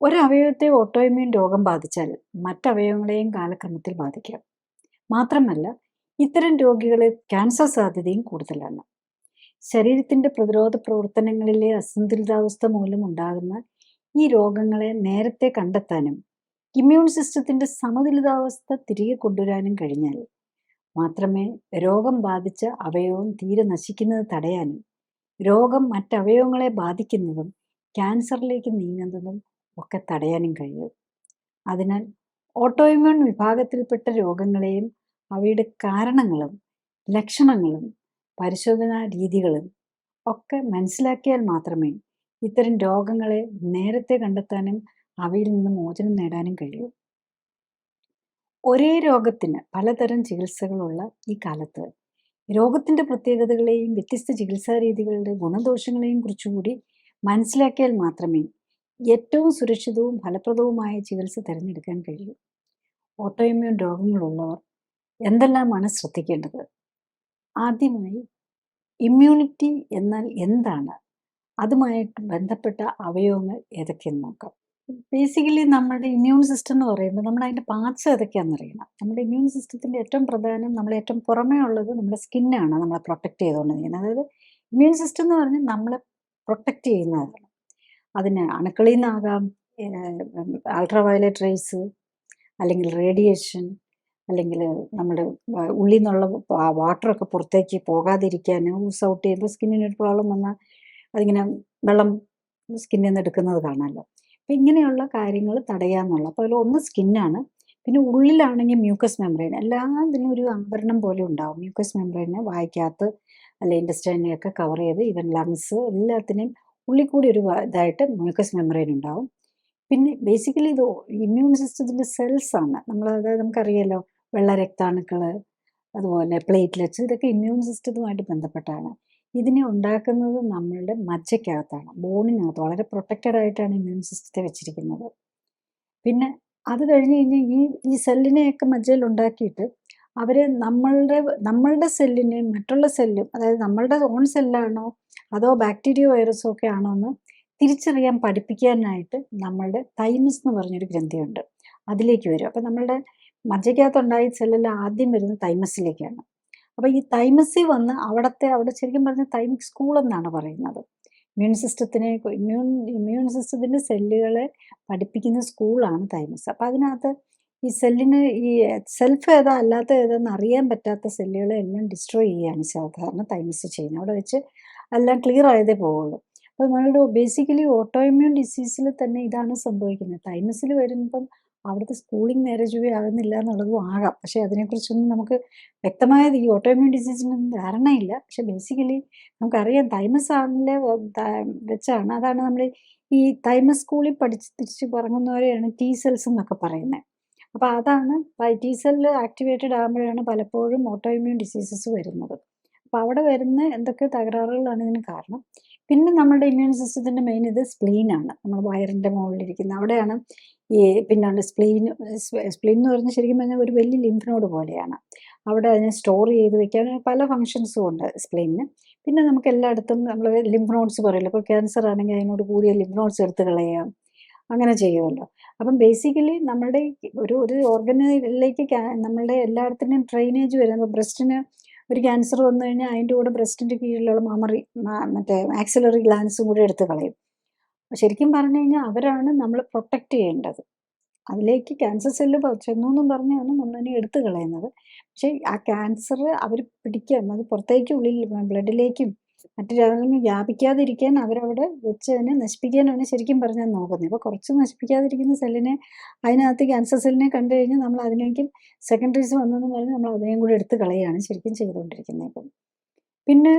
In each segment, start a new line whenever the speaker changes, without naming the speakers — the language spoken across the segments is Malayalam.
ഒരവയവത്തെ ഓട്ടോയിമ്യൂൺ രോഗം ബാധിച്ചാൽ മറ്റവയവങ്ങളെയും കാലക്രമത്തിൽ ബാധിക്കാം. മാത്രമല്ല ഇത്തരം രോഗികളിൽ ക്യാൻസർ സാധ്യതയും കൂടുതലാണ്. ശരീരത്തിന്റെ പ്രതിരോധ പ്രവർത്തനങ്ങളിലെ അസന്തുലിതാവസ്ഥ മൂലം ഉണ്ടാകുന്ന ഈ രോഗങ്ങളെ നേരത്തെ കണ്ടെത്താനും ഇമ്മ്യൂൺ സിസ്റ്റത്തിന്റെ സമതുലിതാവസ്ഥ തിരികെ കൊണ്ടുവരാനും കഴിഞ്ഞാൽ മാത്രമേ രോഗം ബാധിച്ച അവയവം തീരെ നശിക്കുന്നത് തടയാനും രോഗം മറ്റവയവങ്ങളെ ബാധിക്കുന്നതും ക്യാൻസറിലേക്ക് നീങ്ങുന്നതും ഒക്കെ തടയാനും കഴിയും. അതിനാൽ ഓട്ടോയിമ്യൂൺ വിഭാഗത്തിൽപ്പെട്ട രോഗങ്ങളെയും അവയുടെ കാരണങ്ങളും ലക്ഷണങ്ങളും പരിശോധനാ രീതികളും ഒക്കെ മനസ്സിലാക്കിയാൽ മാത്രമേ ഇത്തരം രോഗങ്ങളെ നേരത്തെ കണ്ടെത്താനും അവയിൽ നിന്ന് മോചനം നേടാനും കഴിയൂ. ഒരേ രോഗത്തിന് പലതരം ചികിത്സകളുള്ള ഈ കാലത്ത് രോഗത്തിന്റെ പ്രത്യേകതകളെയും വ്യത്യസ്ത ചികിത്സാ രീതികളുടെ ഗുണദോഷങ്ങളെയും കുറിച്ചുകൂടി മനസ്സിലാക്കിയാൽ മാത്രമേ ഏറ്റവും സുരക്ഷിതവും ഫലപ്രദവുമായ ചികിത്സ തിരഞ്ഞെടുക്കാൻ കഴിയും. ഓട്ടോഇമ്യൂൺ രോഗങ്ങളുള്ളവർ എന്തെല്ലാമാണ് ശ്രദ്ധിക്കേണ്ടത്? ആദ്യമായി ഇമ്മ്യൂണിറ്റി എന്നാൽ എന്താണ്? അതുമായിട്ട് ബന്ധപ്പെട്ട അവയവങ്ങൾ ഏതൊക്കെയെന്ന് നോക്കാം. ബേസിക്കലി നമ്മുടെ ഇമ്മ്യൂൺ സിസ്റ്റം എന്ന് പറയുമ്പോൾ നമ്മൾ അതിന്റെ പാർട്സ് ഏതൊക്കെയാണെന്ന് അറിയണം. നമ്മുടെ ഇമ്മ്യൂൺ സിസ്റ്റത്തിന്റെ ഏറ്റവും പ്രധാനം നമ്മൾ ഏറ്റവും പുറമേ ഉള്ളത് നമ്മുടെ സ്കിന്നാണ് നമ്മളെ പ്രൊട്ടക്റ്റ് ചെയ്തുകൊണ്ടിരിക്കുന്നത്. അതായത് ഇമ്മ്യൂൺ സിസ്റ്റം എന്ന് പറഞ്ഞാൽ നമ്മളെ പ്രൊട്ടക്റ്റ് ചെയ്യുന്നതാണ്. അതിന് അണുക്കളിൽ നിന്നാകാം അൾട്രാ വയലറ്റ് റേസ് അല്ലെങ്കിൽ റേഡിയേഷൻ അല്ലെങ്കിൽ നമ്മുടെ ഉള്ളിൽ നിന്നുള്ള വാട്ടറൊക്കെ പുറത്തേക്ക് പോകാതിരിക്കാൻ ഊസ് ഔട്ട് ചെയ്യുമ്പോൾ സ്കിന്നിന് ഒരു പ്രോബ്ലം വന്നാൽ അതിങ്ങനെ വെള്ളം സ്കിന്നിൽ നിന്ന് എടുക്കുന്നത് കാണാമല്ലോ. അപ്പം ഇങ്ങനെയുള്ള കാര്യങ്ങൾ തടയാന്നുള്ള അപ്പോൾ അതിൽ ഒന്ന് സ്കിന്നാണ് പിന്നെ ഉള്ളിലാണെങ്കിൽ മ്യൂക്കസ് മെമ്പറൈൻ എല്ലാത്തിനും ഒരു അംബരണം പോലെ ഉണ്ടാവും. മ്യൂക്കസ് മെമ്പറൈനെ വായിക്കകത്ത് അല്ലെ ഇൻഡസ്റ്റൈനെയൊക്കെ കവർ ചെയ്ത് ഈവൻ ലങ്സ് എല്ലാത്തിനെയും ഉള്ളിൽ കൂടി ഒരു ഇതായിട്ട് മ്യൂക്കസ് മെമ്പറൈൻ ഉണ്ടാവും. പിന്നെ ബേസിക്കലി ഇത് ഇമ്മ്യൂൺ സിസ്റ്റത്തിന്റെ സെൽസാണ് നമ്മൾ അതായത് നമുക്കറിയാലോ വെള്ള രക്താണുക്കൾ അതുപോലെ പ്ലേറ്റ്ലെറ്റ്സ് ഇതൊക്കെ ഇമ്മ്യൂൺ സിസ്റ്റത്തുമായിട്ട് ബന്ധപ്പെട്ടാണ്. ഇതിനെ ഉണ്ടാക്കുന്നത് നമ്മളുടെ മജ്ജയ്ക്കകത്താണ്. ബോണിനകത്ത് വളരെ പ്രൊട്ടക്റ്റഡ് ആയിട്ടാണ് ഇമ്മ്യൂൺ സിസ്റ്റത്തെ വെച്ചിരിക്കുന്നത്. പിന്നെ അത് കഴിഞ്ഞ് കഴിഞ്ഞാൽ ഈ ഈ സെല്ലിനെയൊക്കെ മജ്ജയിൽ ഉണ്ടാക്കിയിട്ട് അവർ നമ്മളുടെ നമ്മളുടെ സെല്ലിനെയും മറ്റുള്ള സെല്ലും അതായത് നമ്മളുടെ ഓൺ സെല്ലാണോ അതോ ബാക്ടീരിയ വൈറസോ ഒക്കെ ആണോ എന്ന് തിരിച്ചറിയാൻ പഠിപ്പിക്കാനായിട്ട് നമ്മളുടെ തൈമസ് എന്ന് പറഞ്ഞൊരു ഗ്രന്ഥിയുണ്ട്. അതിലേക്ക് വരും. അപ്പം നമ്മളുടെ മജ്ജയ്ക്കകത്തുണ്ടായ സെല്ലെല്ലാം ആദ്യം വരുന്നത് തൈമസിലേക്കാണ് അപ്പോൾ ഈ തൈമസിൽ വന്ന് അവിടുത്തെ അവിടെ ശരിക്കും പറഞ്ഞ തൈമിക് സ്കൂൾ എന്നാണ് പറയുന്നത്. ഇമ്മ്യൂൺ സിസ്റ്റത്തിനെ ഇമ്മ്യൂൺ ഇമ്മ്യൂൺ സിസ്റ്റത്തിന്റെ സെല്ലുകളെ പഠിപ്പിക്കുന്ന സ്കൂളാണ് തൈമസ് അപ്പോൾ അതിനകത്ത് ഈ സെല്ലിന് ഈ സെൽഫ് ഏതാ അല്ലാത്ത ഏതാന്ന് അറിയാൻ പറ്റാത്ത സെല്ലുകളെ എല്ലാം ഡിസ്ട്രോയ് ചെയ്യുകയാണ് സാധാരണ തൈമസ് ചെയ്യുന്നത് അവിടെ വെച്ച് എല്ലാം ക്ലിയർ ആയതേ പോവുള്ളൂ. അപ്പോൾ നമ്മളുടെ ബേസിക്കലി ഓട്ടോ ഇമ്മ്യൂൺ ഡിസീസിൽ തന്നെ ഇതാണ് സംഭവിക്കുന്നത്. തൈമസിൽ വരുമ്പം അവിടുത്തെ സ്കൂളിംഗ് നേരെ ചൊവ്വേ ആകുന്നില്ല എന്നുള്ളതും ആകാം. പക്ഷേ അതിനെക്കുറിച്ചൊന്നും നമുക്ക് വ്യക്തമായത് ഈ ഓട്ടോ ഇമ്മ്യൂൺ ഡിസീസിനൊന്നും ധാരണയില്ല. പക്ഷെ ബേസിക്കലി നമുക്കറിയാം തൈമസ് ആണിലെ വെച്ചാണ്. അതാണ് നമ്മൾ ഈ തൈമസ് സ്കൂളിൽ പഠിച്ച് തിരിച്ച് പറഞ്ഞവരെയാണ് ടി സെൽസ് എന്നൊക്കെ പറയുന്നത്. അപ്പോൾ അതാണ് വൈറ്റി സെല്ല് ആക്ടിവേറ്റഡ് ആകുമ്പോഴാണ് പലപ്പോഴും ഓട്ടോ ഇമ്മ്യൂൺ ഡിസീസസ് വരുന്നത്. അപ്പോൾ അവിടെ വരുന്ന എന്തൊക്കെ തകരാറുകളാണ് ഇതിന് കാരണം? പിന്നെ നമ്മുടെ ഇമ്മ്യൂൺ സിസ്റ്റത്തിന്റെ മെയിൻ ഇത് സ്പ്ലീനാണ് നമ്മൾ വയറിന്റെ മുകളിലിരിക്കുന്ന അവിടെയാണ് ഈ പിന്നെ സ്പ്ലീൻ സ്പ്ലീൻ എന്ന് പറഞ്ഞാൽ ശരിക്കും പറഞ്ഞാൽ ഒരു വലിയ ലിംഫിനോട് പോലെയാണ്. അവിടെ അതിനെ സ്റ്റോർ ചെയ്ത് വെക്കാൻ പല ഫങ്ഷൻസും ഉണ്ട് സ്പ്ലീനിന് പിന്നെ നമുക്ക് എല്ലായിടത്തും നമ്മൾ ലിംഫ് നോട്ട്സ് പറയില്ല? ഇപ്പോൾ ക്യാൻസർ ആണെങ്കിൽ അതിനോട് കൂടിയ ലിംഫ് നോട്ട്സ് എടുത്ത് കളയാം. അങ്ങനെ ചെയ്യുമല്ലോ. അപ്പം ബേസിക്കലി നമ്മുടെ ഒരു ഒരു ഓർഗനിലേക്ക് നമ്മളുടെ എല്ലായിടത്തിനും ഡ്രെയിനേജ് വരുന്നത് ബ്രസ്റ്റിന് ഒരു ക്യാൻസർ വന്നു കഴിഞ്ഞാൽ അതിന്റെ കൂടെ ബ്രസ്റ്റിന്റെ കീഴിലുള്ള മാമറി മറ്റേ ആക്സിലറി ഗ്ലാൻസും കൂടി എടുത്ത് കളയും. ശരിക്കും പറഞ്ഞു കഴിഞ്ഞാൽ അവരാണ് നമ്മൾ പ്രൊട്ടക്റ്റ് ചെയ്യേണ്ടത്. അതിലേക്ക് ക്യാൻസർ സെല്ല് ചെന്നു എന്നും പറഞ്ഞാണ് നമ്മളതിനെ എടുത്തു കളയുന്നത്. പക്ഷേ ആ ക്യാൻസർ അവർ പിടിക്കാൻ അത് പുറത്തേക്ക് ഉള്ളിൽ ബ്ലഡിലേക്കും മറ്റു രോഗങ്ങൾ വ്യാപിക്കാതിരിക്കാൻ അവരവിടെ വെച്ച് തന്നെ നശിപ്പിക്കാനാണ് ശരിക്കും പറഞ്ഞാൽ നോക്കുന്നത് അപ്പോൾ കുറച്ച് നശിപ്പിക്കാതിരിക്കുന്ന സെല്ലിനെ അതിനകത്ത് ക്യാൻസർ സെല്ലിനെ കണ്ടു കഴിഞ്ഞാൽ നമ്മൾ അതിനേക്കും സെക്കൻഡറീസ് വന്നെന്ന് പറഞ്ഞ് നമ്മൾ അതിനെയും കൂടി എടുത്ത് കളയാണ് ശരിക്കും ചെയ്തുകൊണ്ടിരിക്കുന്നത് ഇപ്പം. പിന്നെ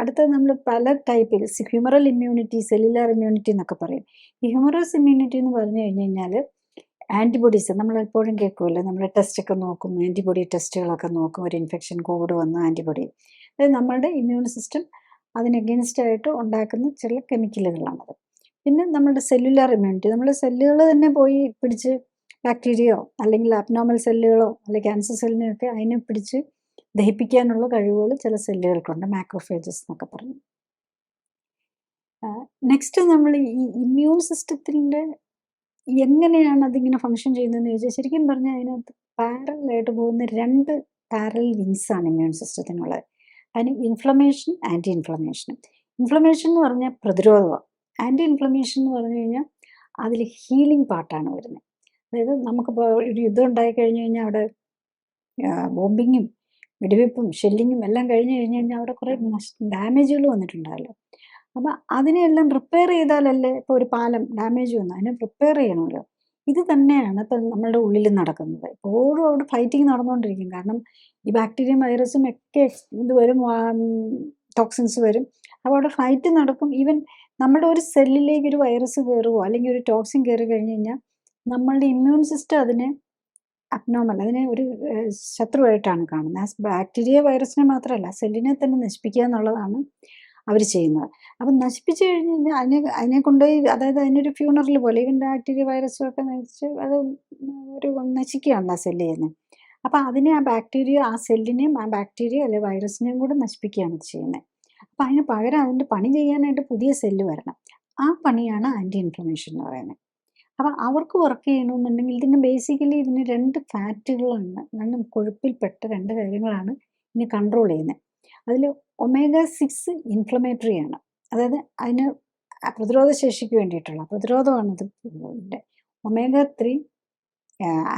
അടുത്ത നമ്മൾ പല ടൈപ്പിൽ ഹ്യൂമറൽ ഇമ്മ്യൂണിറ്റി സെല്ലുലാർ ഇമ്മ്യൂണിറ്റി എന്നൊക്കെ പറയും. ഈ ഹ്യൂമറസ് ഇമ്മ്യൂണിറ്റി എന്ന് പറഞ്ഞു കഴിഞ്ഞ് കഴിഞ്ഞാൽ ആന്റിബോഡീസ് നമ്മൾ എപ്പോഴും കേൾക്കുമല്ലോ. നമ്മൾ ടെസ്റ്റൊക്കെ നോക്കും ആന്റിബോഡി ടെസ്റ്റുകളൊക്കെ നോക്കും. ഒരു ഇൻഫെക്ഷൻ കോവിഡ് വന്ന ആന്റിബോഡി അതായത് നമ്മളുടെ ഇമ്മ്യൂൺ സിസ്റ്റം അതിന് അഗേൻസ്റ്റ് ആയിട്ട് ഉണ്ടാക്കുന്ന ചില കെമിക്കലുകളാണത് പിന്നെ നമ്മുടെ സെല്ലുലാർ ഇമ്മ്യൂണിറ്റി നമ്മുടെ സെല്ലുകൾ തന്നെ പോയി പിടിച്ച് ബാക്ടീരിയയോ അല്ലെങ്കിൽ അബ്നോമൽ സെല്ലുകളോ അല്ലെങ്കിൽ ക്യാൻസർ സെല്ലിനെയൊക്കെ അതിനെ പിടിച്ച് ദഹിപ്പിക്കാനുള്ള കഴിവുകൾ ചില സെല്ലുകൾക്കുണ്ട് മാക്രോഫേജസ് എന്നൊക്കെ പറഞ്ഞു നെക്സ്റ്റ് നമ്മൾ ഈ ഇമ്മ്യൂൺ സിസ്റ്റത്തിന്റെ എങ്ങനെയാണ് അതിങ്ങനെ ഫങ്ഷൻ ചെയ്യുന്നതെന്ന് ചോദിച്ചാൽ ശരിക്കും പറഞ്ഞാൽ അതിനകത്ത് പാരലായിട്ട് പോകുന്ന രണ്ട് പാരൽ വിങ്സാണ് ഇമ്മ്യൂൺ സിസ്റ്റത്തിനുള്ളത് അതിന് ഇൻഫ്ലമേഷൻ ആന്റി ഇൻഫ്ലമേഷൻ ഇൻഫ്ലമേഷൻ എന്ന് പറഞ്ഞാൽ പ്രതിരോധമാണ് ആന്റി ഇൻഫ്ലമേഷൻ എന്ന് പറഞ്ഞു കഴിഞ്ഞാൽ അതിൽ ഹീലിംഗ് പാർട്ടാണ് വരുന്നത്. അതായത് നമുക്കിപ്പോൾ ഒരു യുദ്ധം ഉണ്ടായി കഴിഞ്ഞു കഴിഞ്ഞാൽ അവിടെ ബോംബിങ്ങും വെടിവെപ്പും ഷെല്ലിങ്ങും എല്ലാം കഴിഞ്ഞു കഴിഞ്ഞു കഴിഞ്ഞാൽ അവിടെ കുറേ ഡാമേജുകൾ വന്നിട്ടുണ്ടല്ലോ അപ്പം അതിനെല്ലാം റിപ്പയർ ചെയ്താലല്ലേ ഇപ്പോൾ ഒരു പാലം ഡാമേജ് വന്നു. അതിനെ റിപ്പയർ ചെയ്യണമല്ലോ. ഇത് തന്നെയാണ് ഇപ്പം നമ്മളുടെ ഉള്ളിൽ നടക്കുന്നത്. എപ്പോഴും അവിടെ ഫൈറ്റിംഗ് നടന്നുകൊണ്ടിരിക്കും കാരണം ഈ ബാക്ടീരിയയും വൈറസും ഒക്കെ ഇത് വരും ടോക്സിൻസ് വരും. അപ്പോൾ അവിടെ ഫൈറ്റ് നടക്കും. ഈവൻ നമ്മുടെ ഒരു സെല്ലിലേക്ക് ഒരു വൈറസ് കയറുമോ അല്ലെങ്കിൽ ഒരു ടോക്സിൻ കയറി കഴിഞ്ഞ് കഴിഞ്ഞാൽ നമ്മളുടെ ഇമ്മ്യൂൺ സിസ്റ്റം അതിനെ അബ്നോമൽ അതിനെ ഒരു ശത്രുവായിട്ടാണ് കാണുന്നത്. ബാക്ടീരിയ വൈറസിനെ മാത്രമല്ല സെല്ലിനെ തന്നെ നശിപ്പിക്കുക എന്നുള്ളതാണ് അവർ ചെയ്യുന്നത്. അപ്പം നശിപ്പിച്ചു കഴിഞ്ഞ് കഴിഞ്ഞാൽ അതിനെ അതിനെ കൊണ്ടുപോയി അതായത് അതിനൊരു ഫ്യൂണറൽ പോലെ ഈവൻ ബാക്ടീരിയ വൈറസും ഒക്കെ നശിച്ച് അത് ഒരു നശിക്കുകയാണ് ആ സെല്ല് ചെയ്യുന്നത് അപ്പം അതിനെ ആ ബാക്ടീരിയ ആ സെല്ലിനെയും ആ ബാക്ടീരിയ അല്ലെ വൈറസിനെയും കൂടെ നശിപ്പിക്കുകയാണ് ചെയ്യുന്നത്. അപ്പം അതിന് പകരം അതിന്റെ പണി ചെയ്യാനായിട്ട് പുതിയ സെല്ല് വരണം. ആ പണിയാണ് ആന്റി ഇൻഫ്ലമേഷൻ എന്ന് പറയുന്നത്. അപ്പം അവർക്ക് വർക്ക് ചെയ്യണമെന്നുണ്ടെങ്കിൽ ഇതിന് ബേസിക്കലി ഇതിന് രണ്ട് ഫാറ്റുകളാണ് രണ്ട് കൊഴുപ്പിൽപ്പെട്ട രണ്ട് കാര്യങ്ങളാണ് ഇതിനെ കൺട്രോൾ ചെയ്യുന്നത്. അതിൽ ഒമേഗ സിക്സ് ഇൻഫ്ലമേറ്ററി ആണ്. അതായത് അതിന് പ്രതിരോധ ശേഷിക്ക് വേണ്ടിയിട്ടുള്ള പ്രതിരോധമാണ് ഇത് ഒമേഗ ത്രീ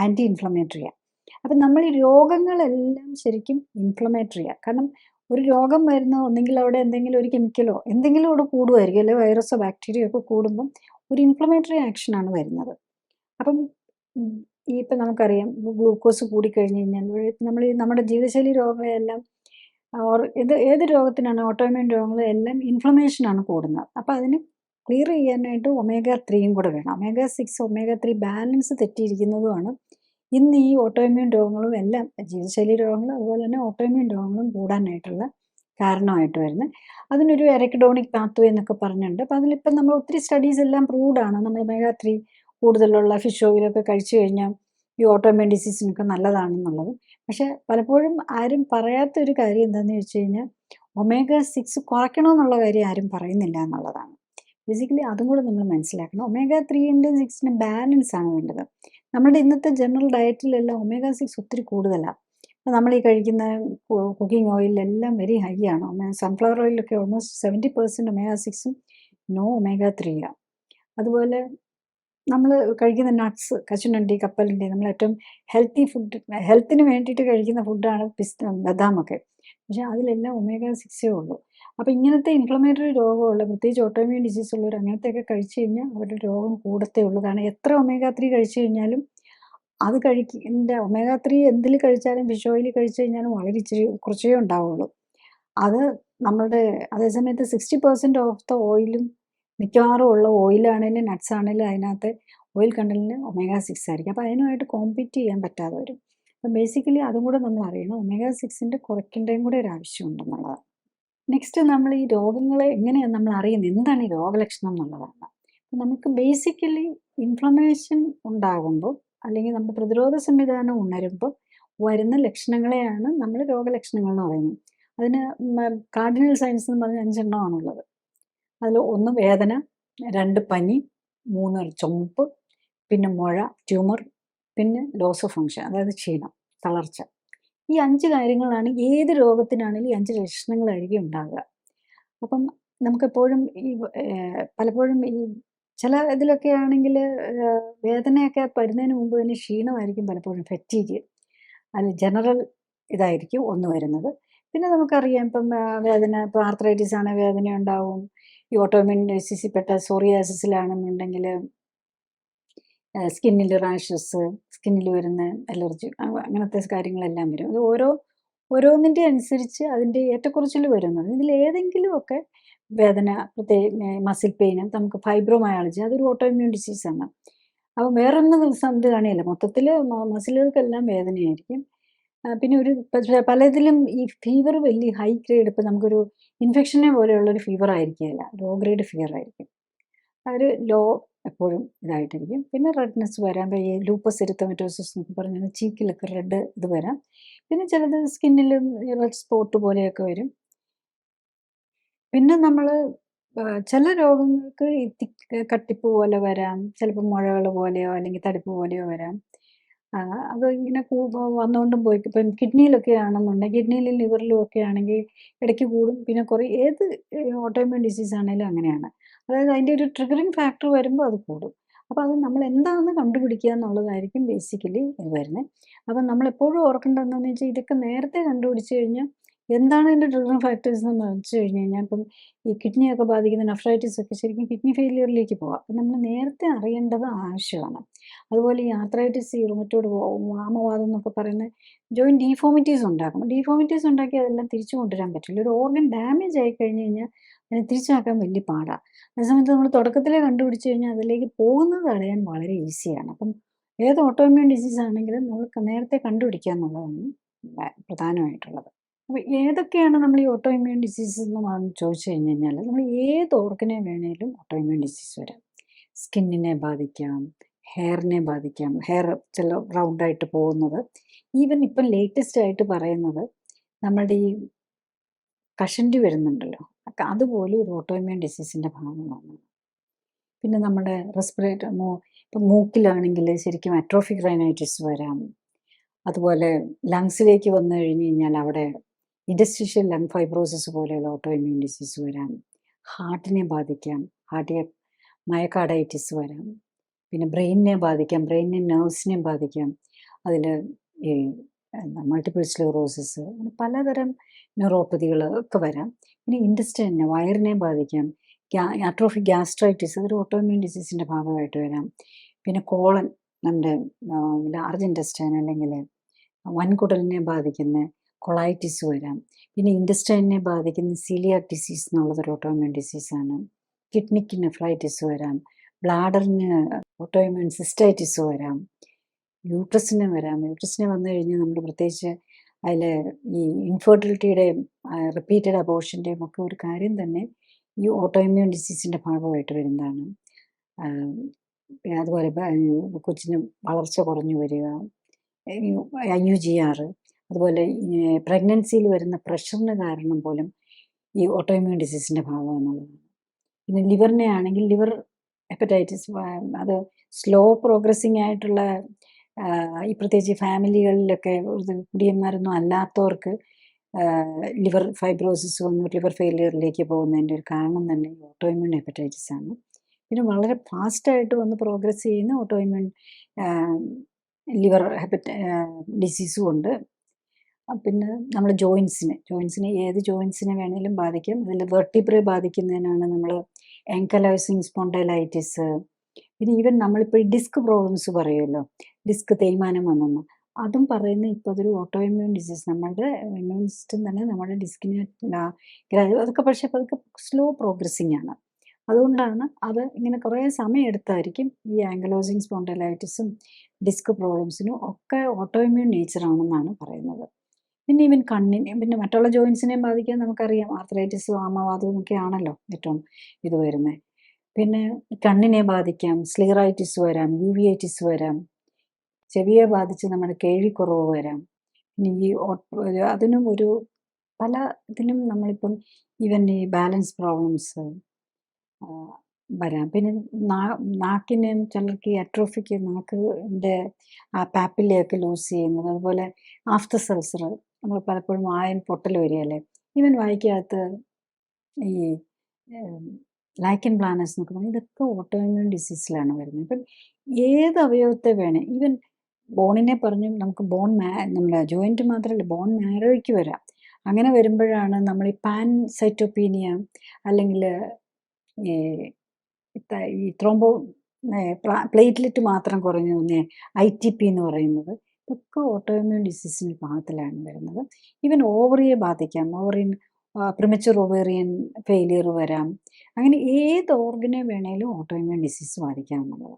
ആന്റി ഇൻഫ്ലമേറ്ററിയാണ് അപ്പം നമ്മൾ ഈ രോഗങ്ങളെല്ലാം ശരിക്കും ഇൻഫ്ലമേറ്ററിയാണ് കാരണം ഒരു രോഗം വരുന്ന ഒന്നെങ്കിൽ അവിടെ എന്തെങ്കിലും ഒരു കെമിക്കലോ എന്തെങ്കിലും അവിടെ കൂടുമായിരിക്കും അല്ലെങ്കിൽ വൈറസോ ബാക്ടീരിയോ ഒക്കെ കൂടുമ്പം ഒരു ഇൻഫ്ലമേറ്ററി ആക്ഷനാണ് വരുന്നത്. അപ്പം ഈ ഇപ്പം നമുക്കറിയാം ഗ്ലൂക്കോസ് കൂടിക്കഴിഞ്ഞ് കഴിഞ്ഞാൽ നമ്മൾ നമ്മുടെ ജീവിതശൈലി രോഗങ്ങളെല്ലാം ഓർ ഇത് ഏത് രോഗത്തിനാണ്? ഓട്ടോമിയൻ രോഗങ്ങൾ എല്ലാം ഇൻഫ്ലമേഷനാണ് കൂടുന്നത്. അപ്പോൾ അതിന് ക്ലിയർ ചെയ്യാനായിട്ട് ഒമേഗ ത്രീയും കൂടെ വേണം. Omega six omega three balance തെറ്റിയിരിക്കുന്നതുമാണ് ഇന്ന് ഈ ഓട്ടോമ്യൂൺ രോഗങ്ങളും എല്ലാം ജീവിതശൈലി രോഗങ്ങളും അതുപോലെ തന്നെ ഓട്ടോമ്യൂൺ രോഗങ്ങളും കൂടാനായിട്ടുള്ള കാരണമായിട്ട് വരുന്നത്. അതിനൊരു എറക്ഡോണിക് പാത്വേ എന്നൊക്കെ പറഞ്ഞിട്ടുണ്ട്. അപ്പോൾ അതിലിപ്പം നമ്മൾ ഒത്തിരി സ്റ്റഡീസ് എല്ലാം പ്രൂവ്ഡാണ് നമ്മൾ ഒമേഗ ത്രീ കൂടുതലുള്ള ഫിഷ് ഓയിലൊക്കെ കഴിച്ചു കഴിഞ്ഞാൽ ഈ ഓട്ടോമ്യൂൺ ഡിസീസിനൊക്കെ നല്ലതാണെന്നുള്ളത്. പക്ഷേ പലപ്പോഴും ആരും പറയാത്ത ഒരു കാര്യം എന്താണെന്ന് വെച്ച് കഴിഞ്ഞാൽ ഒമേഗ സിക്സ് കുറയ്ക്കണമെന്നുള്ള കാര്യം ആരും പറയുന്നില്ല എന്നുള്ളതാണ്. ബേസിക്കലി അതും കൂടെ നമ്മൾ മനസ്സിലാക്കണം. ഒമേഗ ത്രീന്റെയും സിക്സിന്റെ ബാലൻസ് ആണ് വേണ്ടത്. നമ്മുടെ ഇന്നത്തെ ജനറൽ ഡയറ്റിലെല്ലാം ഒമേഗ സിക്സ് ഒത്തിരി കൂടുതലാണ് നമ്മൾ ഈ കഴിക്കുന്ന കുക്കിംഗ് ഓയിലെല്ലാം വെരി ഹൈ ആണ്. സൺഫ്ലവർ ഓയിലൊക്കെ ഓൾമോസ്റ്റ് സെവന്റി പെർസെന്റ് ഒമേഗ സിക്സും നോ ഒമേഗ ത്രീയാണ് അതുപോലെ നമ്മൾ കഴിക്കുന്ന നട്ട്സ് കശുനണ്ടി കപ്പലണ്ടി നമ്മൾ ഏറ്റവും ഹെൽത്തി ഫുഡ് ഹെൽത്തിന് വേണ്ടിയിട്ട് കഴിക്കുന്ന ഫുഡാണ് പിസ്ത ബദാമൊക്കെ. പക്ഷെ അതിലെല്ലാം ഒമേഗ സിക്സേ ഉള്ളൂ. അപ്പോൾ ഇങ്ങനത്തെ ഇൻഫ്ലമേറ്ററി രോഗമുള്ള പ്രത്യേകിച്ച് ഓട്ടോമ്യൂൺ ഡിസീസ് ഉള്ളവർ അങ്ങനത്തെയൊക്കെ കഴിച്ചു കഴിഞ്ഞാൽ അവരുടെ രോഗം കൂടത്തേ ഉള്ളൂ. കാരണം എത്ര ഒമേഗ ത്രീ കഴിച്ചു കഴിഞ്ഞാലും അത് കഴിക്കുന്ന ഒമേഗ ത്രീ എന്തിൽ കഴിച്ചാലും ഫിഷ് ഓയിൽ കഴിച്ചു കഴിഞ്ഞാലും വളരെ ഇച്ചിരി കുറച്ചേ ഉണ്ടാവുള്ളൂ. അത് നമ്മളുടെ അതേസമയത്ത് സിക്സ്റ്റി പെർസെന്റ് ഓഫ് ദ ഓയിലും മിക്കവാറും ഉള്ള ഓയിലാണെങ്കിലും നട്ട്സ് ആണെങ്കിലും അതിനകത്ത് ഓയിൽ കണ്ടലിന് ഒമേഗ സിക്സ് ആയിരിക്കും. അപ്പോൾ അതിനുമായിട്ട് കോമ്പീറ്റ് ചെയ്യാൻ പറ്റാതെ വരും. അപ്പം ബേസിക്കലി അതും കൂടെ നമ്മൾ അറിയണം. ഒമേഗ സിക്സിന്റെ കുറയ്ക്കേണ്ടതും കൂടെ ഒരു ആവശ്യമുണ്ടെന്നുള്ളതാണ് നെക്സ്റ്റ് നമ്മൾ ഈ രോഗങ്ങളെ എങ്ങനെയാണ് നമ്മൾ അറിയുന്നത്? എന്താണ് ഈ രോഗലക്ഷണം എന്നുള്ളതാണ്. നമുക്ക് ബേസിക്കലി ഇൻഫ്ലമേഷൻ ഉണ്ടാകുമ്പോൾ അല്ലെങ്കിൽ നമ്മുടെ പ്രതിരോധ സംവിധാനം ഉണരുമ്പോൾ വരുന്ന ലക്ഷണങ്ങളെയാണ് നമ്മൾ രോഗലക്ഷണങ്ങൾ എന്ന് പറയുന്നത്. അതിന് കാർഡിനൽ സയൻസ് എന്ന് പറഞ്ഞ അഞ്ചെണ്ണമാണുള്ളത്. അതിൽ ഒന്ന് വേദന രണ്ട് പനി മൂന്ന് ചുമപ്പ് പിന്നെ മുഴ ട്യൂമർ പിന്നെ ലോസ് ഓഫ് ഫങ്ഷൻ അതായത് ക്ഷീണം തളർച്ച. ഈ അഞ്ച് കാര്യങ്ങളാണ് ഏത് രോഗത്തിനാണെങ്കിലും ഈ അഞ്ച് ലക്ഷണങ്ങളായിരിക്കും ഉണ്ടാകുക അപ്പം നമുക്കെപ്പോഴും ഈ പലപ്പോഴും ഈ ചില ഇതിലൊക്കെ ആണെങ്കിൽ വേദനയൊക്കെ വരുന്നതിന് മുമ്പ് തന്നെ ക്ഷീണമായിരിക്കും പലപ്പോഴും ഫെറ്റീരിയൽ അതിൽ ജനറൽ ഇതായിരിക്കും ഒന്ന് വരുന്നത്. പിന്നെ നമുക്കറിയാം ഇപ്പം വേദന ഇപ്പോൾ ആർത്രൈറ്റിസ് ആണ് വേദന ഉണ്ടാവും ഈ ഓട്ടോമിൻ ഡിസീസിൽപ്പെട്ട സോറിയാസിസിലാണെന്നുണ്ടെങ്കിൽ സ്കിന്നിൽ റാഷസ് സ്കിന്നിൽ വരുന്ന അലർജി അങ്ങനത്തെ കാര്യങ്ങളെല്ലാം വരും. അത് ഓരോ ഓരോന്നിന്റെ അനുസരിച്ച് അതിന്റെ ഏറ്റക്കുറച്ചിൽ വരുന്നത്. ഇതിൽ ഏതെങ്കിലുമൊക്കെ വേദന പ്രത്യേക മസിൽ പെയിന് നമുക്ക് ഫൈബ്രോമയാളജി അതൊരു ഓട്ടോഇമ്മ്യൂൺ ഡിസീസാണ് അപ്പം വേറൊന്നും ഇത് കാണിയല്ല മൊത്തത്തിൽ മസിലുകൾക്കെല്ലാം വേദനയായിരിക്കും. പിന്നെ ഒരു പലതിലും ഈ ഫീവർ വലിയ ഹൈ ഗ്രേഡ് ഇപ്പം നമുക്കൊരു ഇൻഫെക്ഷനെ പോലെയുള്ളൊരു ഫീവർ ആയിരിക്കില്ല ലോ ഗ്രേഡ് ഫീവർ ആയിരിക്കും. ഒരു ലോ എപ്പോഴും ഇതായിട്ടിരിക്കും. പിന്നെ റെഡ്നെസ് വരാം. ഈ ലൂപ്പസ് എരിത്തമറ്റോസിസ് എന്നൊക്കെ പറഞ്ഞാൽ ചീക്കിലൊക്കെ റെഡ് ഇത് വരാം. പിന്നെ ചിലത് സ്കിന്നിലും റെഡ് സ്പോട്ട് പോലെയൊക്കെ വരും. പിന്നെ നമ്മൾ ചില രോഗങ്ങൾക്ക് ഈ കട്ടിപ്പ് പോലെ വരാം. ചിലപ്പോൾ മുഴകൾ പോലെയോ അല്ലെങ്കിൽ തടിപ്പ് പോലെയോ വരാം. അത് ഇങ്ങനെ വന്നുകൊണ്ടും പോയി. ഇപ്പം കിഡ്നിയിലൊക്കെ ആണെന്നുണ്ടെങ്കിൽ കിഡ്നിയിലും ലിവറിലും ഒക്കെ ആണെങ്കിൽ ഇടയ്ക്ക് കൂടും. പിന്നെ കുറേ ഏത് ഓട്ടോമ്യൂൺ ഡിസീസ് ആണെങ്കിലും അങ്ങനെയാണ്. അതായത് അതിന്റെ ഒരു ട്രിഗറിങ് ഫാക്ടർ വരുമ്പോൾ അത് കൂടും. അപ്പോൾ അത് നമ്മൾ എന്താണെന്ന് കണ്ടുപിടിക്കുക എന്നുള്ളതായിരിക്കും ബേസിക്കലി ഇത് വരുന്നത് അപ്പം നമ്മൾ എപ്പോഴും ഓർക്കേണ്ടതെന്ന് വെച്ചാൽ ഇതൊക്കെ നേരത്തെ കണ്ടുപിടിച്ച് കഴിഞ്ഞാൽ എന്താണ് അതിന്റെ ട്രിഗറിങ് ഫാക്ടേഴ്സ് എന്ന് വെച്ച് കഴിഞ്ഞ് കഴിഞ്ഞാൽ ഇപ്പം ഈ കിഡ്നിയൊക്കെ ബാധിക്കുന്ന നെഫ്രൈറ്റിസ് ഒക്കെ ശരിക്കും കിഡ്നി ഫെയിലിയറിലേക്ക് പോകാം അപ്പം നമ്മൾ നേരത്തെ അറിയേണ്ടത് ആവശ്യമാണ്. അതുപോലെ ഈ ആർത്രൈറ്റിസ് ഈ റുമറ്റോട് വാമവാദം എന്നൊക്കെ പറയുന്ന ജോയിന്റ് ഡീഫോമിറ്റീസ് ഉണ്ടാക്കും. ഡീഫോമിറ്റീസ് ഉണ്ടാക്കി അതെല്ലാം തിരിച്ചു കൊണ്ടുവരാൻ പറ്റില്ല. ഒരു ഓർഗൻ ഡാമേജ് ആയി കഴിഞ്ഞ് കഴിഞ്ഞാൽ അതിനെ തിരിച്ചാക്കാൻ വലിയ പാടാണ് അതേസമയത്ത് നമ്മൾ തുടക്കത്തിലേ കണ്ടുപിടിച്ച് കഴിഞ്ഞാൽ അതിലേക്ക് പോകുന്നത് തടയാൻ വളരെ ഈസിയാണ് അപ്പം ഏത് ഓട്ടോമ്യൂൺ ഡിസീസ് ആണെങ്കിലും നമുക്ക് നേരത്തെ കണ്ടുപിടിക്കുക എന്നുള്ളതാണ് പ്രധാനമായിട്ടുള്ളത്. അപ്പോൾ ഏതൊക്കെയാണ് നമ്മൾ ഈ ഓട്ടോഇമ്മ്യൂൺ ഡിസീസ് എന്ന് ചോദിച്ചു കഴിഞ്ഞ് കഴിഞ്ഞാൽ നമ്മൾ ഏത് ഓർഗനെ വേണേലും ഓട്ടോഇമ്മ്യൂൺ ഡിസീസ് വരാം. സ്കിന്നിനെ ബാധിക്കാം. ഹെയറിനെ ബാധിക്കാം ഹെയർ ചില റൗണ്ടായിട്ട് പോകുന്നത്. ഈവൻ ഇപ്പം ലേറ്റസ്റ്റ് ആയിട്ട് പറയുന്നത് നമ്മളുടെ ഈ കഷണ്ടി വരുന്നുണ്ടല്ലോ അതുപോലും ഒരു ഓട്ടോമിയൻ ഡിസീസിന്റെ ഭാഗമാണ്. പിന്നെ നമ്മുടെ റെസ്പിറേറ്റർ മൂ ഇപ്പം മൂക്കിലാണെങ്കിൽ ശരിക്കും അട്രോഫിക് റൈനൈറ്റിസ് വരാം. അതുപോലെ ലങ്സിലേക്ക് വന്നു കഴിഞ്ഞ് കഴിഞ്ഞാൽ അവിടെ ഇൻഡസ്ട്രീഷ്യൽ ലങ് ഫൈബ്രോസിസ് പോലെയുള്ള ഓട്ടോഇമ്മ്യൂൺ ഡിസീസ് വരാം. ഹാർട്ടിനെ ബാധിക്കാം. ഹാർട്ടിയ മയക്കാഡൈറ്റിസ് വരാം. പിന്നെ ബ്രെയിനിനെ ബാധിക്കാം ബ്രെയിനിനെ നെർവ്സിനെയും ബാധിക്കാം. അതിൽ ഈ മൾട്ടിപ്പിൾ സ്ലോറോസിസ് പലതരം ന്യൂറോപ്പതികൾ ഒക്കെ വരാം. പിന്നെ ഇൻഡസ്റ്റൈനെ വയറിനെ ബാധിക്കാം. അട്രോഫിക് ഗ്യാസ്ട്രൈറ്റിസ് അതൊരു ഓട്ടോമ്യൂൺ ഡിസീസിന്റെ ഭാഗമായിട്ട് വരാം. പിന്നെ കോളൻ നമ്മുടെ ലാർജ് ഇൻഡസ്റ്റൈൻ അല്ലെങ്കിൽ വൻകുടലിനെ ബാധിക്കുന്ന കൊളൈറ്റിസ് വരാം. പിന്നെ ഇൻഡസ്റ്റൈനെ ബാധിക്കുന്ന സീലിയാക് ഡിസീസ് എന്നുള്ളത് ഒരു ഓട്ടോമ്യൂൺ ഡിസീസാണ് കിഡ്നിക്ക് നെഫ്രൈറ്റിസ് വരാം. ബ്ലാഡറിന് ഓട്ടോയിമ്യൂൺ സിസ്റ്റൈറ്റിസ് വരാം യൂട്രസിന് വരാം. യൂട്രസിന് വന്നു കഴിഞ്ഞാൽ നമ്മൾ പ്രത്യേകിച്ച് അതിൽ ഈ ഇൻഫെർട്ടിലിറ്റിയുടെയും റിപ്പീറ്റഡ് അബോർഷന്റെയും ഒക്കെ ഒരു കാര്യം തന്നെ ഈ ഓട്ടോഇമ്മ്യൂൺ ഡിസീസിന്റെ ഭാഗമായിട്ട് വരുന്നതാണ്. അതുപോലെ കൊച്ചിന് വളർച്ച കുറഞ്ഞു വരിക ഐ യു ജി ആർ അതുപോലെ പ്രഗ്നൻസിയിൽ വരുന്ന പ്രഷറിന് കാരണം പോലും ഈ ഓട്ടോഇമ്മ്യൂൺ ഡിസീസിന്റെ ഭാഗമാണ് പിന്നെ ലിവറിനെ ആണെങ്കിൽ ലിവർ ഹെപ്പറ്റൈറ്റിസ് അത് സ്ലോ പ്രോഗ്രസ്സിങ് ആയിട്ടുള്ള ഈ പ്രത്യേകിച്ച് ഫാമിലികളിലൊക്കെ കുടിയന്മാരൊന്നും അല്ലാത്തവർക്ക് ലിവർ ഫൈബ്രോസിസ് വന്നു ലിവർ ഫെയിലിയറിലേക്ക് പോകുന്നതിന്റെ ഒരു കാരണം തന്നെ ഓട്ടോഇമ്യൂൺ ഹെപ്പറ്റൈറ്റിസ് ആണ്. പിന്നെ വളരെ ഫാസ്റ്റായിട്ട് വന്ന് പ്രോഗ്രസ് ചെയ്യുന്ന ഓട്ടോഇമ്യൂൺ ലിവർ ഹെപ്പറ്റ ഡിസീസും ഉണ്ട്. പിന്നെ നമ്മൾ ജോയിൻസിനെ ജോയിൻസിനെ ഏത് ജോയിൻസിനെ വേണേലും ബാധിക്കും. അതിൽ വെർട്ടിബ്രെ ബാധിക്കുന്നതിനാണ് നമ്മൾ എങ്കലൈസിങ് സ്പോണ്ടൈലൈറ്റിസ് പിന്നെ ഈവൻ നമ്മളിപ്പോൾ ഡിസ്ക് പ്രോബ്ലംസ് പറയുമല്ലോ ഡിസ്ക് തേയ്മാനം വന്നെന്ന്. അതും പറയുന്ന ഇപ്പോൾ അതൊരു ഓട്ടോ ഇമ്മ്യൂൺ ഡിസീസ് നമ്മളുടെ ഇമ്മ്യൂൺ സിസ്റ്റം തന്നെ നമ്മുടെ ഡിസ്കിനെ അതൊക്കെ പക്ഷേ അതൊക്കെ സ്ലോ പ്രോഗ്രസ്സിങ് ആണ്. അതുകൊണ്ടാണ് അത് ഇങ്ങനെ കുറേ സമയം എടുത്തായിരിക്കും ഈ ആംഗലോസിങ് സ്പോണ്ടലൈറ്റിസും ഡിസ്ക് പ്രോബ്ലംസിനും ഒക്കെ ഓട്ടോ ഇമ്മ്യൂൺ നേച്ചറാണെന്നാണ് പറയുന്നത്. പിന്നെ ഈവൻ കണ്ണിനെ പിന്നെ മറ്റുള്ള ജോയിൻസിനെയും ബാധിക്കാൻ നമുക്കറിയാം. ആർത്രൈറ്റിസും ആമവാദവും ഒക്കെ ആണല്ലോ ഏറ്റവും ഇത് വരുന്നത് പിന്നെ കണ്ണിനെ ബാധിക്കാം സ്ലീറൈറ്റിസ് വരാം യുവിയൈറ്റിസ് വരാം ചെവിയെ ബാധിച്ച് നമ്മുടെ കേഴിക്കുറവ് വരാം. പിന്നെ ഈ അതിനും ഒരു പല ഇതിനും നമ്മളിപ്പം ഈവൻ ഈ ബാലൻസ് പ്രോബ്ലംസ് വരാം. പിന്നെ നാ നാക്കിന് ചിലർക്ക് അട്രോഫിക്ക് നാക്കിന്റെ ആ പാപ്പിലയൊക്കെ ലൂസ് ചെയ്യുന്നത്. അതുപോലെ ആഫ്റ്റർ സൾസർ നമ്മൾ പലപ്പോഴും വായൻ പൊട്ടൽ വരികയല്ലേ? ഈവൻ വായിക്കകത്ത് ഈ ലൈക്കൻ പ്ലാനസ് എന്നൊക്കെ പറഞ്ഞാൽ ഇതൊക്കെ ഓട്ടോഇമ്യൂൺ ഡിസീസിലാണ് വരുന്നത്. ഇപ്പം ഏത് അവയവത്തെ വേണേ ഈവൻ ബോണിനെ പറഞ്ഞു നമുക്ക് ബോൺ മാ നമ്മുടെ ജോയിന്റ് മാത്രമല്ല ബോൺ മാരോയ്ക്ക് വരാം. അങ്ങനെ വരുമ്പോഴാണ് നമ്മൾ ഈ പാൻ സൈറ്റോപീനിയ അല്ലെങ്കിൽ ഈ ഈ ത്രോംബോ പ്ലേറ്റ്ലെറ്റ് മാത്രം കുറഞ്ഞു തന്നെ ഐ ടി പി എന്ന് പറയുന്നത്. ഇതൊക്കെ ഡിസീസ് ഡിസീസിന്റെ ഭാഗത്തിലാണ് വരുന്നത്. ഈവൻ ഓവറിയെ ബാധിക്കാം. ഓവറിൻ പ്രിമച്ചുർ ഓവേറിയൻ ഫെയിലിയർ വരാം. അങ്ങനെ ഏത് ഓർഗനെ വേണേലും ഓട്ടോമ്യൂൺ ഡിസീസ് ബാധിക്കാമെന്നുള്ളത്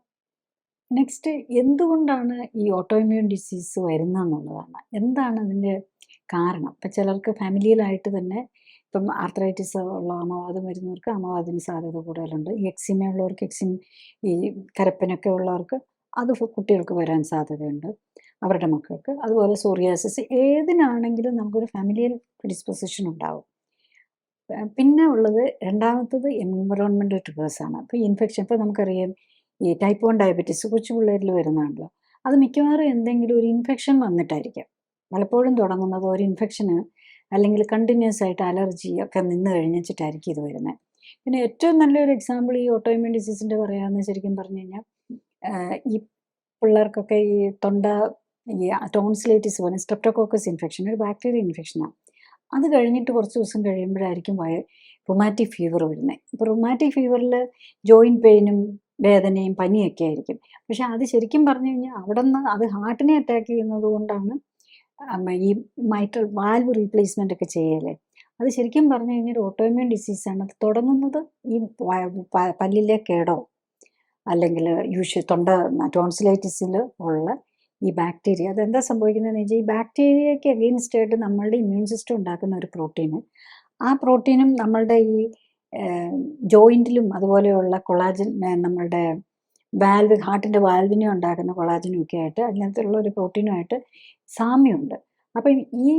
നെക്സ്റ്റ് എന്തുകൊണ്ടാണ് ഈ ഓട്ടോമ്യൂൺ ഡിസീസ് വരുന്നതെന്നുള്ളതാണ്. എന്താണ് അതിന്റെ കാരണം? ഇപ്പം ചിലർക്ക് ഫാമിലിയിലായിട്ട് തന്നെ ഇപ്പം ആർത്രൈറ്റിസ് ഉള്ള അമവാദം വരുന്നവർക്ക് അമവാദിന് സാധ്യത കൂടുതലുണ്ട്. ഈ എക്സിമ ഉള്ളവർക്ക് എക്സിം ഈ കരപ്പനൊക്കെ ഉള്ളവർക്ക് അത് കുട്ടികൾക്ക് വരാൻ സാധ്യതയുണ്ട്. അവരുടെ മക്കൾക്ക്. അതുപോലെ സോറിയാസിസ് ഏതിനാണെങ്കിലും നമുക്കൊരു ഫാമിലിയൽ ഡിസ്പൊസിഷൻ ഉണ്ടാവും. പിന്നെ ഉള്ളത് രണ്ടാമത്തത് എൻവറോൺമെന്റ് ട്രിഗേഴ്സാണ് അപ്പോൾ ഇൻഫെക്ഷൻ ഇപ്പോൾ നമുക്കറിയാം ഈ ടൈപ്പ് വൺ ഡയബറ്റീസ് കൊച്ചു പിള്ളേരിൽ വരുന്നതാണല്ലോ. അത് മിക്കവാറും എന്തെങ്കിലും ഒരു ഇൻഫെക്ഷൻ വന്നിട്ടായിരിക്കാം. പലപ്പോഴും തുടങ്ങുന്നത് ഒരു ഇൻഫെക്ഷന് അല്ലെങ്കിൽ കണ്ടിന്യൂസ് ആയിട്ട് അലർജി ഒക്കെ നിന്ന് കഴിഞ്ഞിട്ടായിരിക്കും ഇത് വരുന്നത്. പിന്നെ ഏറ്റവും നല്ലൊരു എക്സാമ്പിൾ ഈ ഓട്ടോയിമ്യൂൺ ഡിസീസിന്റെ പറയാമെന്ന് ശരിക്കും പറഞ്ഞു കഴിഞ്ഞാൽ ഈ പിള്ളേർക്കൊക്കെ ഈ തൊണ്ട ടോൺസിലൈറ്റിസ് പോലെ സ്ട്രെപ്റ്റോകോക്കസ് ഇൻഫെക്ഷൻ ഒരു ബാക്ടീരിയ ഇൻഫെക്ഷനാണ് അത് കഴിഞ്ഞിട്ട് കുറച്ച് ദിവസം കഴിയുമ്പോഴായിരിക്കും വയ റുമാറ്റിക് ഫീവർ വരുന്നത് ഇപ്പോൾ റുമാറ്റിക് ഫീവറിൽ ജോയിന്റ് പെയിനും വേദനയും പനിയൊക്കെ ആയിരിക്കും. പക്ഷെ അത് ശരിക്കും പറഞ്ഞു കഴിഞ്ഞാൽ അവിടെ നിന്ന് അത് ഹാർട്ടിനെ അറ്റാക്ക് ചെയ്യുന്നത് കൊണ്ടാണ് ഈ മൈട്രൽ വാൽവ് റീപ്ലേസ്മെന്റ് ഒക്കെ ചെയ്യലേ. അത് ശരിക്കും പറഞ്ഞു കഴിഞ്ഞാൽ ഓട്ടോമ്യൂൺ ഡിസീസാണ് അത് തുടങ്ങുന്നത് ഈ പല്ലിലെ കേടോ അല്ലെങ്കിൽ യൂഷ്വൽ തൊണ്ട ടോൺസിലൈറ്റിസിൽ ഉള്ള ഈ ബാക്ടീരിയ അതെന്താ സംഭവിക്കുന്നതെന്ന് വെച്ചാൽ ഈ ബാക്ടീരിയയ്ക്ക് അഗെയിൻസ്റ്റ് ആയിട്ട് നമ്മളുടെ ഇമ്മ്യൂൺ സിസ്റ്റം ഉണ്ടാക്കുന്ന ഒരു പ്രോട്ടീന് ആ പ്രോട്ടീനും നമ്മളുടെ ഈ ജോയിന്റിലും അതുപോലെയുള്ള കൊളാജൻ നമ്മളുടെ വാൽവ് ഹാർട്ടിന്റെ വാൽവിനെ ഉണ്ടാക്കുന്ന കൊളാജനും ഒക്കെ ആയിട്ട് അതിനകത്തുള്ള ഒരു പ്രോട്ടീനുമായിട്ട് സാമ്യമുണ്ട്. അപ്പം ഈ